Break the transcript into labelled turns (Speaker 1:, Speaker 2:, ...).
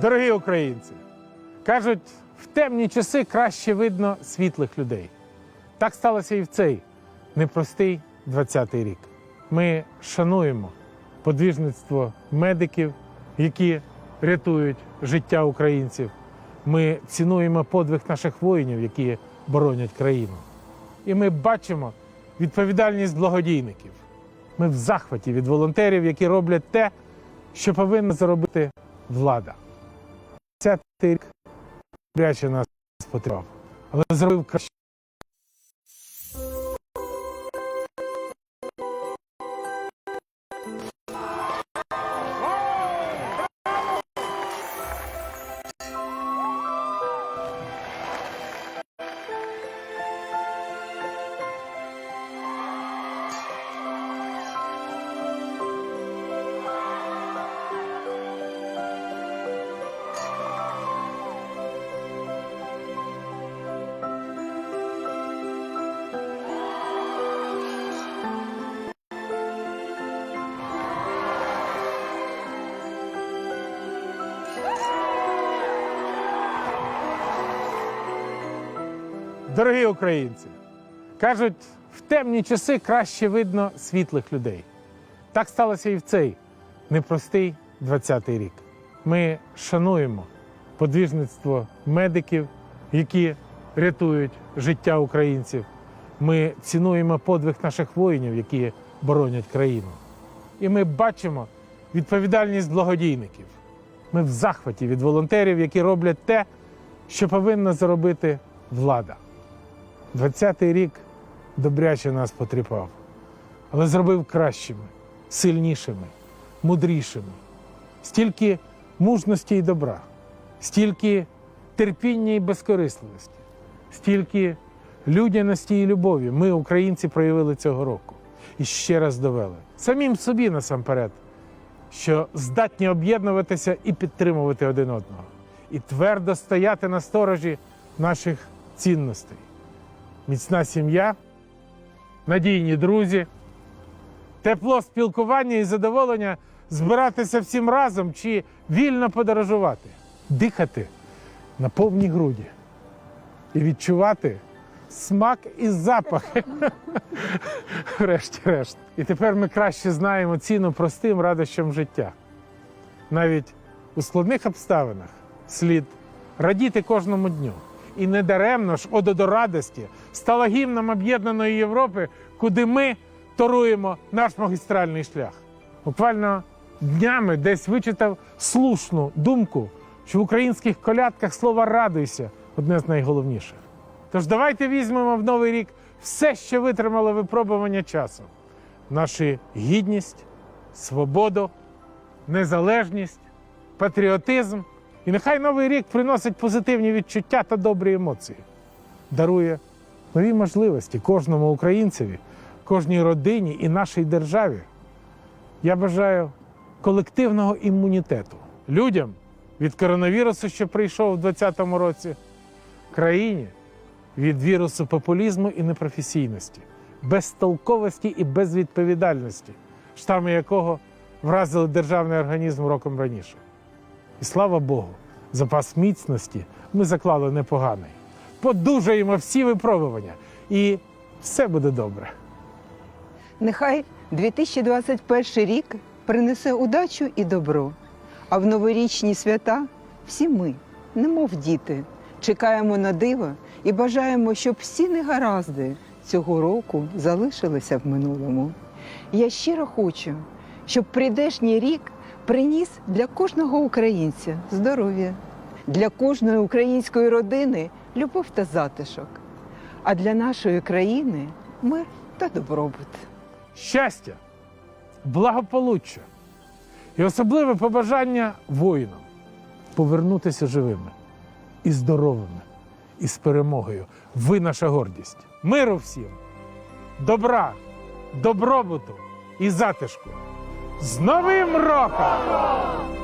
Speaker 1: Дорогі українці, кажуть, в темні часи краще видно світлих людей. Так сталося і в цей непростий 20-й рік. Ми шануємо подвижництво медиків, які рятують життя українців. Ми цінуємо подвиг наших воїнів, які боронять країну. І ми бачимо відповідальність благодійників. Ми в захваті від волонтерів, які роблять те, що повинна зробити влада. Рік пряче нас потребував, але зробив краще. Дорогі українці, кажуть, в темні часи краще видно світлих людей. Так сталося і в цей непростий 20-й рік. Ми шануємо подвижництво медиків, які рятують життя українців. Ми цінуємо подвиг наших воїнів, які боронять країну. І ми бачимо відповідальність благодійників. Ми в захваті від волонтерів, які роблять те, що повинна зробити влада. 20-й рік добряче нас потріпав, але зробив кращими, сильнішими, мудрішими. Стільки мужності і добра, стільки терпіння і безкорисливості, стільки людяності і любові ми, українці, проявили цього року. І ще раз довели. Самим собі насамперед, що здатні об'єднуватися і підтримувати один одного, і твердо стояти на сторожі наших цінностей міцна сім'я, надійні друзі, тепло спілкування і задоволення збиратися всім разом чи вільно подорожувати, дихати на повні груді і відчувати смак і запах. Врешті-решт. І тепер ми краще знаємо ціну простим радощам життя. Навіть у складних обставинах слід радіти кожному дню. І недаремно ж «Ода до радості стала гімном об'єднаної Європи, куди ми торуємо наш магістральний шлях. Буквально днями десь вичитав слушну думку, що в українських колядках слово радуйся одне з найголовніших. Тож давайте візьмемо в новий рік все, що витримало випробування часу: нашу гідність, свободу, незалежність, патріотизм. І нехай новий рік приносить позитивні відчуття та добрі емоції, дарує нові можливості кожному українцеві, кожній родині і нашій державі. Я бажаю колективного імунітету людям від коронавірусу, що прийшов у 2020 році, країні від вірусу популізму і непрофесійності, безтолковості і безвідповідальності, штами якого вразили державний організм роком раніше. І слава Богу, запас міцності ми заклали непоганий. Подужаємо всі випробування, і все буде добре.
Speaker 2: Нехай 2021 рік принесе удачу і добро. А в новорічні свята всі ми, немов діти, чекаємо на диво і бажаємо, щоб всі негаразди цього року залишилися в минулому. Я щиро хочу, щоб прийдешній рік приніс для кожного українця здоров'я, для кожної української родини любов та затишок. А для нашої країни мир та добробут.
Speaker 1: щастя, благополуччя і особливе побажання воїнам повернутися живими і здоровими, і з перемогою. Ви наша гордість. Миру всім, добра, добробуту і затишку. З Новим роком!